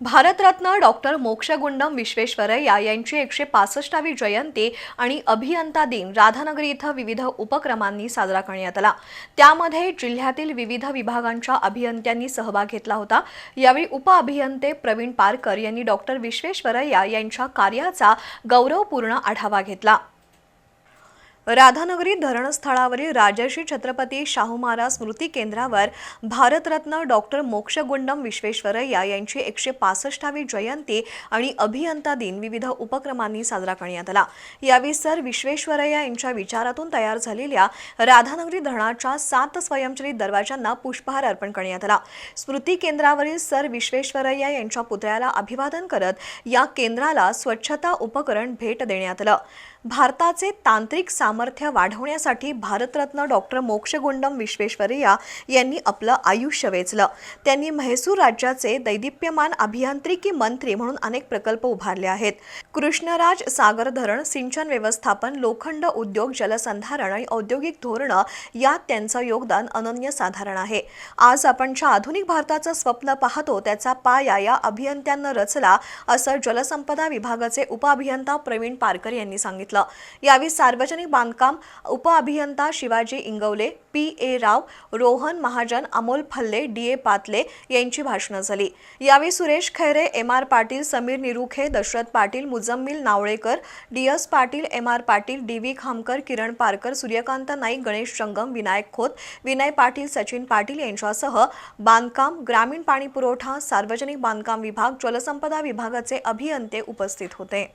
Bharat Ratna doctor Mokshagundam Visvesvaraya यांची एकशे पासष्टावी जयंती आणि अभियंता दिन राधानगरी इथं विविध उपक्रमांनी साजरा करण्यात आला. त्यामध्ये जिल्ह्यातील विविध विभागांच्या अभियंत्यांनी सहभाग घेतला होता. यावेळी उपअभियंते प्रवीण पारकर यांनी डॉक्टर विश्वेश्वरय्या यांच्या कार्याचा गौरवपूर्ण आढावा घेतला. राधानगरी धरणस्थळावरील राजर्षी छत्रपती शाहू महाराज स्मृती केंद्रावर भारतरत्न डॉक्टर मोक्षगुंडम विश्वेश्वरय्या यांची एकशे पासष्टावी जयंती आणि अभियंता दिन विविध उपक्रमांनी साजरा करण्यात आला. यावेळी सर विश्वेश्वरय्या यांच्या विचारातून तयार झालेल्या राधानगरी धरणाच्या सात स्वयंचलित दरवाजांना पुष्पहार अर्पण करण्यात आला. स्मृती केंद्रावरील सर विश्वेश्वरय्या यांच्या पुतळ्याला अभिवादन करत या केंद्राला स्वच्छता उपकरण भेट देण्यात आलं. भारताचे तांत्रिक सामर्थ्य वाढवण्यासाठी भारतरत्न डॉक्टर मोक्षगुंडम विश्वेश्वरय्या यांनी आपलं आयुष्य वेचलं. त्यांनी म्हैसूर राज्याचे दैदिप्यमान अभियांत्रिकी मंत्री म्हणून अनेक प्रकल्प उभारले आहेत. कृष्णराज सागर धरण सिंचन व्यवस्थापन लोखंड उद्योग जलसंधारण आणि औद्योगिक धोरणं यात त्यांचं योगदान अनन्यसाधारण आहे. आज आपण ज्या आधुनिक भारताचं स्वप्न पाहतो त्याचा पाया या अभियंत्यांना रचला असं जलसंपदा विभागाचे उपअभियंता प्रवीण पारकर यांनी सांगितलं. यावेळी सार्वजनिक बांधकाम उपअभियंता Shivaji Ingavale P A Rao Rohan Mahajan Amol Phalle D A Patle यांची भाषणं झाली. यावेळी Suresh Khaire M R Patil Sameer Nirukhe Dashrath Patil Muzammil Navalekar D S Patil M R Patil D V Khamkar Kiran Parkar Suryakant Naik Ganesh Jangam Vinayak Khot Vinay Patil Sachin Patil यांच्यासह बांधकाम ग्रामीण पाणी पुरवठा सार्वजनिक बांधकाम विभाग जलसंपदा विभागाचे अभियंते उपस्थित होते.